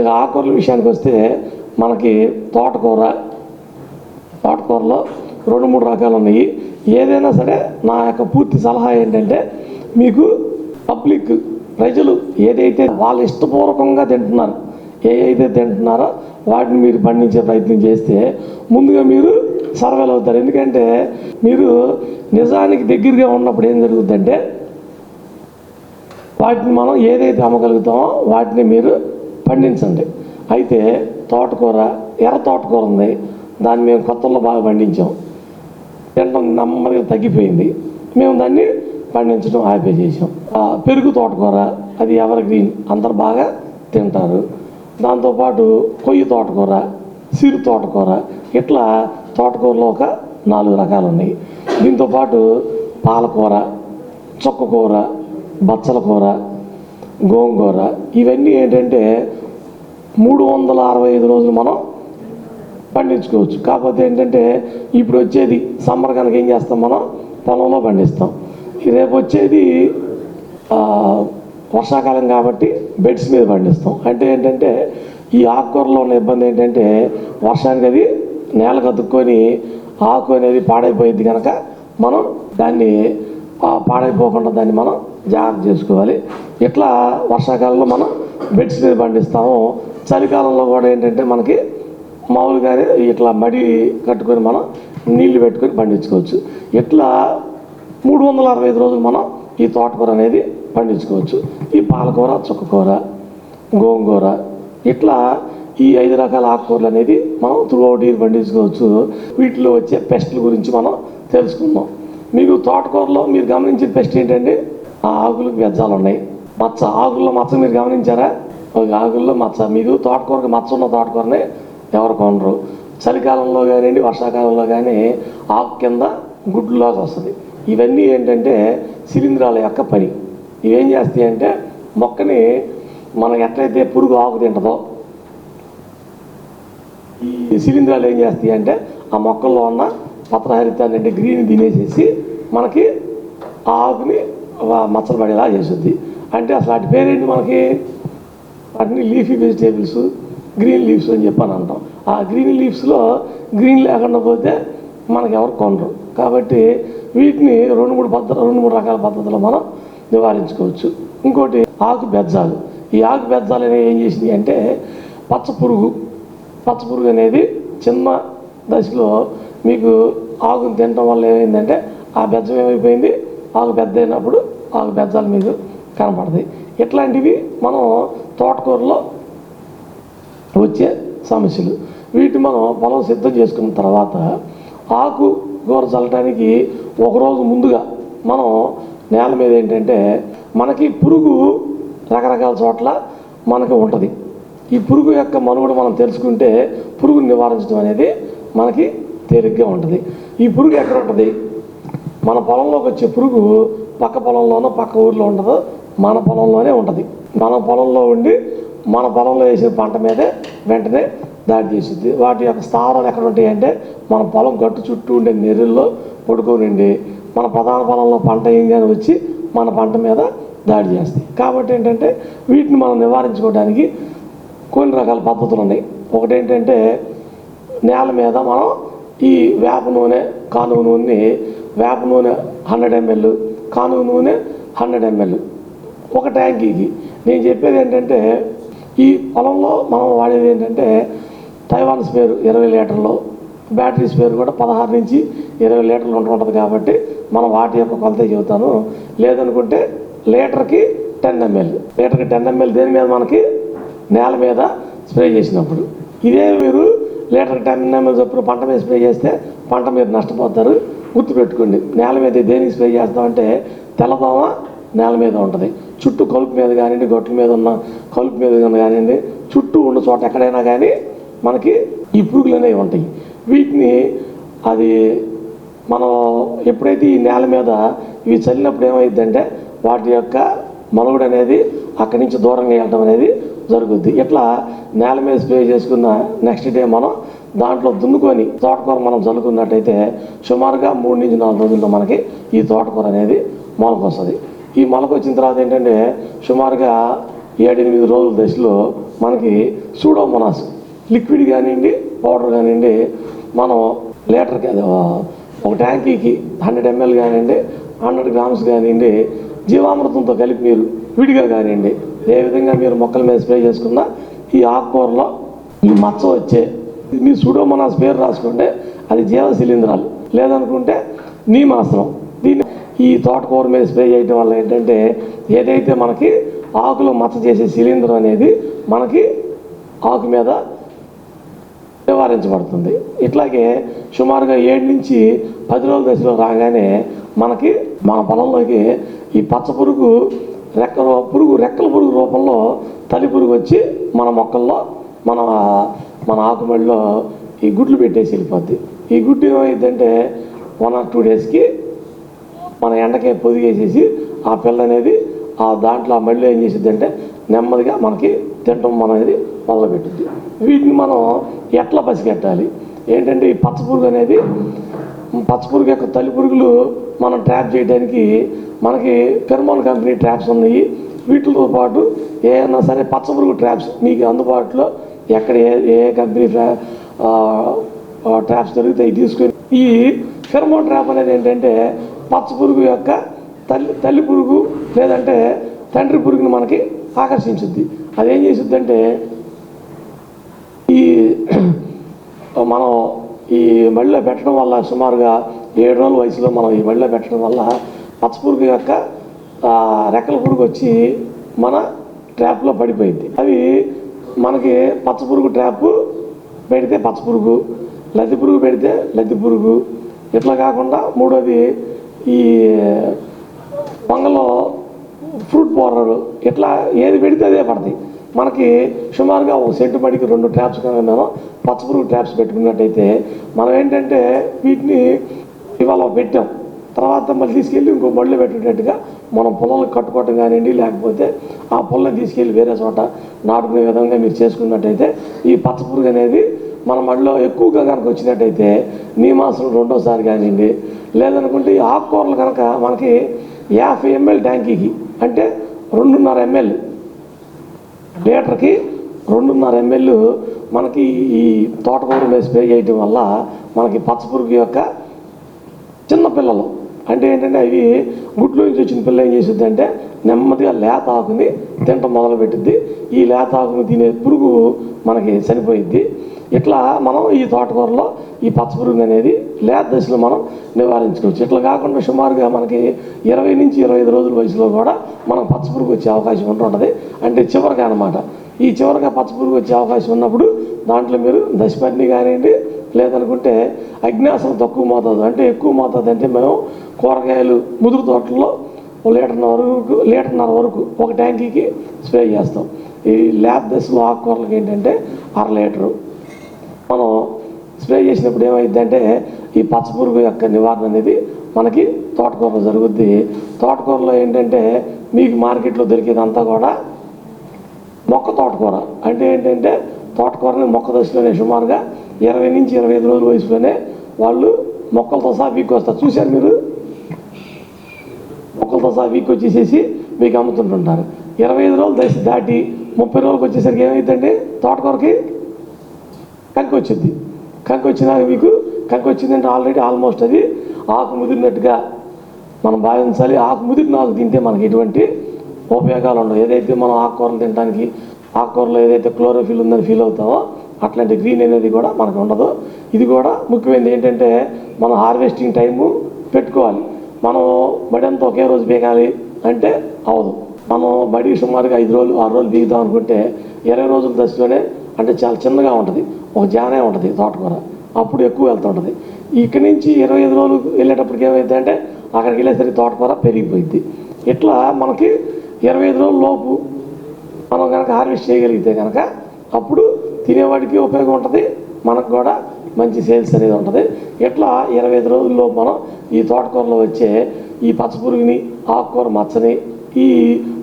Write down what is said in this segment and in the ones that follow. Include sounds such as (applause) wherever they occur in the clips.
ఇక ఆకుకూరల విషయానికి వస్తే మనకి తోటకూర తోటకూరలో రెండు మూడు రకాలు ఉన్నాయి. ఏదైనా సరే నా యొక్క పూర్తి సలహా ఏంటంటే మీకు పబ్లిక్ ప్రజలు ఏదైతే వాళ్ళు ఇష్టపూర్వకంగా తింటున్నారు ఏ అయితే తింటున్నారో వాటిని మీరు పండించే ప్రయత్నం చేస్తే ముందుగా మీరు సర్వేలు అవుతారు. ఎందుకంటే మీరు నిజానికి దగ్గరగా ఉన్నప్పుడు ఏం జరుగుతుందంటే వాటిని మనం ఏదైతే అమ్మగలుగుతామో వాటిని మీరు పండించండి. అయితే తోటకూర ఎర్ర తోటకూర ఉంది. దాన్ని మేము కొత్తలో బాగా పండించాం. తినడం నెమ్మదిగా తగ్గిపోయింది. మేము దాన్ని పండించడం ఆపే చేసాం పెరుగు తోటకూర అది ఎవరికి గ్రీన్ అందరు బాగా తింటారు. దాంతోపాటు కొయ్యి తోటకూర సిరు తోటకూర ఇట్లా తోటకూరలో ఒక నాలుగు రకాలు ఉన్నాయి. దీంతోపాటు పాలకూర చుక్కకూర బచ్చల కూర గోంగూర ఇవన్నీ ఏంటంటే మూడు వందల అరవై ఐదు రోజులు మనం పండించుకోవచ్చు. కాకపోతే ఏంటంటే ఇప్పుడు వచ్చేది సమ్మర్ కనుక ఏం చేస్తాం మనం? పొలంలో పండిస్తాం. రేపు వచ్చేది వర్షాకాలం కాబట్టి బెడ్స్ మీద పండిస్తాం. అంటే ఏంటంటే ఈ ఆకుకూరలో ఉన్న ఇబ్బంది ఏంటంటే వర్షానికి అది నేల కతుక్కొని ఆకు అనేది పాడైపోయింది కనుక మనం దాన్ని పాడైపోకుండా దాన్ని మనం జాగ్రత్త చేసుకోవాలి. ఇట్లా వర్షాకాలంలో మనం బెడ్స్ మీద పండిస్తాము. చలికాలంలో కూడా ఏంటంటే మనకి మామూలుగానే ఇట్లా మడి కట్టుకొని మనం నీళ్ళు పెట్టుకొని పండించుకోవచ్చు. ఇట్లా మూడు వందల అరవై ఐదు రోజులు మనం ఈ తోటకూర అనేది పండించుకోవచ్చు. ఈ పాలకూర చుక్కకూర గోంగూర ఇట్లా ఈ ఐదు రకాల ఆకుకూరలు అనేది మనం త్రూఅవుట్ ఇయర్ పండించుకోవచ్చు. వీటిలో వచ్చే పెస్ట్ల గురించి మనం తెలుసుకుందాం. మీకు తోటకూరలో మీరు గమనించిన పెస్ట్ ఏంటంటే ఆ ఆకులకు వెజ్జాలు ఉన్నాయి మచ్చ ఆకుల్లో మచ్చ మీరు గమనించారా? ఆకుల్లో మచ్చ మీకు తోటకూరకి మచ్చ ఉన్న తోటకూరని ఎవరు కొనరు. చలికాలంలో కానివ్వండి వర్షాకాలంలో కానీ ఆకు కింద గుడ్లులాగా వస్తుంది. ఇవన్నీ ఏంటంటే శిలీంధ్రాల యొక్క పని. ఇవేం చేస్తాయి అంటే మొక్కని మనం ఎట్లయితే పురుగు ఆకు తింటుందో ఈ శిలీంధ్రాలు ఏం చేస్తాయి అంటే ఆ మొక్కల్లో ఉన్న పత్రహరితాన్ని అంటే గ్రీన్ తినేసేసి మనకి ఆ ఆకుని మచ్చలు పడేలా చేస్తుంది. అంటే అసలు వాటి పేరేంటి మనకి? వాటిని లీఫీ వెజిటేబుల్స్ గ్రీన్ లీవ్స్ అని చెప్పని అంటాం. ఆ గ్రీన్ లీవ్స్లో గ్రీన్ లేకుండా పోతే మనకు ఎవరు కొనరు. కాబట్టి వీటిని రెండు మూడు పద్ధతులు రెండు మూడు రకాల పద్ధతులు మనం నివారించుకోవచ్చు. ఇంకోటి ఆకు బెజ్జాలు. ఈ ఆకు బెజ్జాలు అనేవి ఏం చేసినాయి అంటే పచ్చ పురుగు. పచ్చ పురుగు అనేది చిన్న దశలో మీకు ఆకును తినడం వల్ల ఏమైందంటే ఆ బెజ్జం ఏమైపోయింది? ఆకు పెద్ద అయినప్పుడు ఆకు బెజ్జాలు మీకు కనపడతాయి ఇట్లాంటివి మనం తోటకూరలో వచ్చే సమస్యలు. వీటిని మనం పొలం సిద్ధం చేసుకున్న తర్వాత ఆకు కూర చల్లటానికి ఒకరోజు ముందుగా మనం నేల మీద ఏంటంటే మనకి పురుగు రకరకాల చోట్ల మనకి ఉంటుంది. ఈ పురుగు యొక్క మనుగడ మనం తెలుసుకుంటే పురుగును నివారించడం అనేది మనకి తేలిగ్గా ఉంటుంది. ఈ పురుగు ఎక్కడ ఉంటుంది? మన పొలంలోకి వచ్చే పురుగు పక్క పొలంలోనో పక్క ఊర్లో ఉంటుందో మన పొలంలోనే ఉంటుంది. మన పొలంలో ఉండి మన పొలంలో వేసిన పంట మీదే వెంటనే దాడి చేస్తుంది వాటి యొక్క స్థావరాలు ఎక్కడ ఉంటాయి అంటే మన పొలం గట్టు చుట్టూ ఉండే నెర్రుల్లో పడుకోనండి మన ప్రధాన పొలంలో పంట ఏంగానే వచ్చి మన పంట మీద దాడి చేస్తాయి. కాబట్టి ఏంటంటే వీటిని మనం నివారించుకోవడానికి కొన్ని రకాల పద్ధతులు ఉన్నాయి. ఒకటి ఏంటంటే నేల మీద మనం ఈ వేప నూనె కానుగ నూనెని వేప నూనె హండ్రెడ్ ఎంఎల్ కానుగ నూనె హండ్రెడ్ ఎంఎల్ ఒక ట్యాంకీకి నేను చెప్పేది ఏంటంటే ఈ పొలంలో మనం వాడేది ఏంటంటే తైవాన్ స్పేర్ ఇరవై లీటర్లు బ్యాటరీ స్పేర్ కూడా పదహారు నుంచి ఇరవై లీటర్లు ఉంటుంటుంది కాబట్టి మనం వాటి యొక్క కొలత చెబుతాను. లేదనుకుంటే లీటర్కి టెన్ ఎంఎల్. లీటర్కి టెన్ ఎంఎల్ దేని మీద మనకి? నేల మీద స్ప్రే చేసినప్పుడు. ఇదే మీరు లీటర్కి టెన్ ఎంఎల్ చొప్పున పంట మీద స్ప్రే చేస్తే పంట మీరు నష్టపోతారు. గుర్తుపెట్టుకోండి నేల మీద దేనికి స్ప్రే చేస్తామంటే తెల్లదోమ నేల మీద ఉంటుంది. చుట్టూ కలుపు మీద కానివ్వండి గొట్ల మీద ఉన్న కలుపు మీద ఉన్న కానివ్వండి చుట్టూ ఉన్న చోట ఎక్కడైనా కానీ మనకి ఈ పురుగులు అనేవి ఉంటాయి. వీటిని అది మనం ఎప్పుడైతే ఈ నేల మీద ఇవి చల్లినప్పుడు ఏమైందంటే వాటి యొక్క మనుగడ అనేది అక్కడి నుంచి దూరంగా వెళ్ళడం అనేది జరుగుద్ది. ఇట్లా నేల మీద స్ప్రే చేసుకున్న నెక్స్ట్ డే మనం దాంట్లో దున్నుకొని తోటకూర మనం చల్లుకున్నట్టయితే సుమారుగా మూడు నుంచి నాలుగు రోజుల్లో మనకి ఈ తోటకూర అనేది మొలకొస్తుంది. ఈ మొలక వచ్చిన తర్వాత ఏంటంటే సుమారుగా ఏడెనిమిది రోజుల దశలో మనకి సూడోమోనాస్ లిక్విడ్ కానివ్వండి పౌడర్ కానివ్వండి మనం లీటర్కి అది ఒక ట్యాంకీకి హండ్రెడ్ ఎంఎల్ కానివ్వండి హండ్రెడ్ గ్రామ్స్ కానివ్వండి జీవామృతంతో కలిపి మీరు విడిగా కానివ్వండి ఏ విధంగా మీరు మొక్కల మీద స్ప్రే చేసుకున్నా ఈ ఆకుకూరలో ఈ మచ్చ వచ్చే మీ సూడోమోనాస్ పేరు రాసుకుంటే అది జీవ శిలీంధ్రాలు లేదనుకుంటే నీమాసనం ఈ తోటకూర మీద స్ప్రే చేయడం వల్ల ఏంటంటే ఏదైతే మనకి ఆకులు మచ్చ చేసే శిలీంధ్రం అనేది మనకి ఆకు మీద నివారించబడుతుంది. ఇట్లాగే సుమారుగా ఏడు నుంచి పది రోజుల దశలో రాగానే మనకి మన పొలంలోకి ఈ పచ్చ పురుగు రెక్క పురుగు రెక్కల పురుగు రూపంలో తల్లి పురుగు వచ్చి మన మొక్కల్లో మన మన ఆకుమడిలో ఈ గుడ్లు పెట్టేసి వెళ్ళిపోద్ది. ఈ గుడ్డు ఏమైందంటే వన్ ఆర్ టూ డేస్కి మన ఎండకే పొదిగేసేసి ఆ పిల్ల అనేది ఆ దాంట్లో ఆ మళ్ళీ ఏం చేసిద్దంటే నెమ్మదిగా మనకి తినటం మన అనేది మొదలుపెట్టింది వీటిని మనం ఎట్లా పసిగట్టాలి? ఏంటంటే ఈ పచ్చపురుగు అనేది పచ్చపురుగు యొక్క తల్లి పురుగులు మనం ట్రాప్ చేయడానికి మనకి పెర్మోన్ కంపెనీ ట్రాప్స్ ఉన్నాయి. వీటితో పాటు ఏమైనా సరే పచ్చపురుగు ట్రాప్స్ మీకు అందుబాటులో ఎక్కడ ఏ ఏ కంపెనీ ట్రాప్స్ దొరికితే తీసుకొని ఈ ఫెర్మోన్ ట్రాప్ అనేది ఏంటంటే పచ్చ పురుగు యొక్క తల్లి తల్లి పురుగు లేదంటే తండ్రి పురుగుని మనకి ఆకర్షించుద్ది. అదేం చేసిద్ది అంటే ఈ (clears throat) మనం ఈ మళ్ళీ పెట్టడం వల్ల సుమారుగా ఏడు రోజుల వయసులో మనం ఈ మళ్ళీ పెట్టడం వల్ల పచ్చ పురుగు యొక్క రెక్కల పురుగు వచ్చి మన ట్రాప్లో పడిపోయింది. అవి మనకి పచ్చ పురుగు ట్రాప్ పెడితే పచ్చ పురుగు లద్ది పురుగు పెడితే లద్ది పురుగు. ఇట్లా కాకుండా మూడోది ఈ వంగలో ఫ్రూట్ పౌడర్ ఇట్లా ఏది పెడితే అదే పడతాయి. మనకి సుమారుగా ఒక సెంటు బడికి రెండు ట్యాప్స్ కానీ పచ్చపురుగు ట్యాప్స్ పెట్టుకున్నట్టయితే మనం ఏంటంటే వీటిని ఇవాళ పెట్టాం. తర్వాత మళ్ళీ తీసుకెళ్ళి ఇంకో మళ్ళీ పెట్టేటట్టుగా మనం పొలాలకు కట్టుకోవటం కానివ్వండి లేకపోతే ఆ పొలం తీసుకెళ్ళి వేరే చోట నాటుకునే విధంగా మీరు చేసుకున్నట్టయితే ఈ పచ్చపురుగు అనేది మన మడిలో ఎక్కువగా కనుక వచ్చినట్టయితే నీమాసం రెండోసారి కానివ్వండి లేదనుకుంటే ఈ ఆకుకూరలు కనుక మనకి యాభై ఎంఎల్ ట్యాంకీకి అంటే రెండున్నర ఎంఎల్ లీటర్కి రెండున్నర ఎంఎల్ మనకి ఈ తోటకూర వేసి స్ప్రే చేయటం వల్ల మనకి పచ్చపురుగు యొక్క చిన్నపిల్లలు అంటే ఏంటంటే అవి గుడ్లో నుంచి వచ్చిన పిల్ల ఏం చేస్తుంది అంటే నెమ్మదిగా లేత ఆకుని తింట మొదలు పెట్టిద్ది ఈ లేత ఆకుని తినే పురుగు మనకి చనిపోయిద్ది. ఇట్లా మనం ఈ తోటకూరలో ఈ పచ్చ పురుగు అనేది లేత దశలో మనం నివారించుకోవచ్చు. ఇట్లా కాకుండా సుమారుగా మనకి ఇరవై నుంచి ఇరవై ఐదు రోజుల వయసులో కూడా మనం పచ్చ పురుగు వచ్చే అవకాశం ఉంటుంటుంది అంటే చివరిగా అనమాట ఈ చివరిగా పచ్చపురుగు వచ్చే అవకాశం ఉన్నప్పుడు దాంట్లో మీరు దశపర్ణి కానివ్వండి లేదనుకుంటే అజ్ఞాసం తక్కువ మోతాదు. అంటే ఎక్కువ మోతాదు అంటే మేము కూరగాయలు ముదురు తోటల్లో ఓ లీటర్న్నర వరకు లీటర్న్నర వరకు ఒక ట్యాంకీకి స్ప్రే చేస్తాం. ఈ ల్యాబ్ దశలో ఆకుకూరలకి ఏంటంటే అర లీటరు. మనం స్ప్రే చేసినప్పుడు ఏమైందంటే ఈ పచ్చపురుగు యొక్క నివారణ అనేది మనకి తోటకూరలో జరుగుద్ది. తోటకూరలో ఏంటంటే మీకు మార్కెట్లో దొరికేదంతా కూడా మొక్క తోటకూర. అంటే ఏంటంటే తోటకూరని మొక్క దశలోనే సుమారుగా ఇరవై నుంచి ఇరవై ఐదు రోజుల వయసులోనే వాళ్ళు మొక్కలతో సహా వీక్ వస్తారు. చూశారు మీరు? మొక్కలతో సహా వీక్ వచ్చేసేసి మీకు అమ్ముతుంటుంటారు. ఇరవై ఐదు రోజులు దశ దాటి ముప్పై రోజులకు వచ్చేసరికి ఏమైందంటే తోటకూరకి కంకి వచ్చింది. కంకి వచ్చినాక మీకు కంకి వచ్చిందంటే ఆల్రెడీ ఆల్మోస్ట్ అది ఆకు ముదిరినట్టుగా మనం భావించాలి. ఆకు ముదిరిన ఆకు తింటే మనకి ఎటువంటి ఉపయోగాలు ఉండవు. ఏదైతే మనం ఆకుకూరలు తినడానికి ఆకుకూరలో ఏదైతే క్లోరోఫిల్ ఉందని ఫీల్ అవుతామో అట్లాంటి గ్రీన్ అనేది కూడా మనకు ఉండదు. ఇది కూడా ముఖ్యమైనది ఏంటంటే మనం హార్వెస్టింగ్ టైము పెట్టుకోవాలి. మనం బడి అంతా ఒకే రోజు బీగాలి అంటే అవదు మనం బడి సుమారుగా ఐదు రోజులు ఆరు రోజులు బీగుదాం అనుకుంటే ఇరవై రోజుల దశలోనే అంటే చాలా చిన్నగా ఉంటుంది. ఒక జానే ఉంటుంది తోటకూర. అప్పుడు ఎక్కువ వెళ్తూ ఉంటుంది. ఇక్కడి నుంచి ఇరవై ఐదు రోజులు వెళ్ళేటప్పటికి ఏమైంది అంటే అక్కడికి వెళ్ళేసరికి తోటకూర పెరిగిపోయింది. ఇట్లా మనకి ఇరవై ఐదు రోజుల లోపు మనం కనుక హార్వెస్ట్ చేయగలిగితే కనుక అప్పుడు తినేవాడికి ఉపయోగం ఉంటుంది మనకు కూడా మంచి సేల్స్ అనేది ఉంటుంది. ఇట్లా ఇరవై ఐదు రోజుల్లో మనం ఈ తోటకూరలో వచ్చే ఈ పచ్చపురుగుని ఆకుకూర మచ్చని ఈ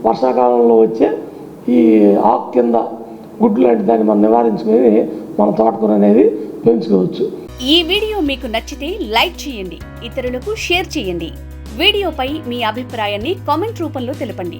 వర్షాకాలంలో వచ్చే ఈ ఆకు కింద గుడ్డు లాంటి దాన్ని మనం నివారించుకొని మన తోటకూర అనేది పెంచుకోవచ్చు. ఈ వీడియో మీకు నచ్చితే లైక్ చేయండి ఇతరులకు షేర్ చేయండి. వీడియోపై మీ అభిప్రాయాన్ని కామెంట్ రూపంలో తెలపండి.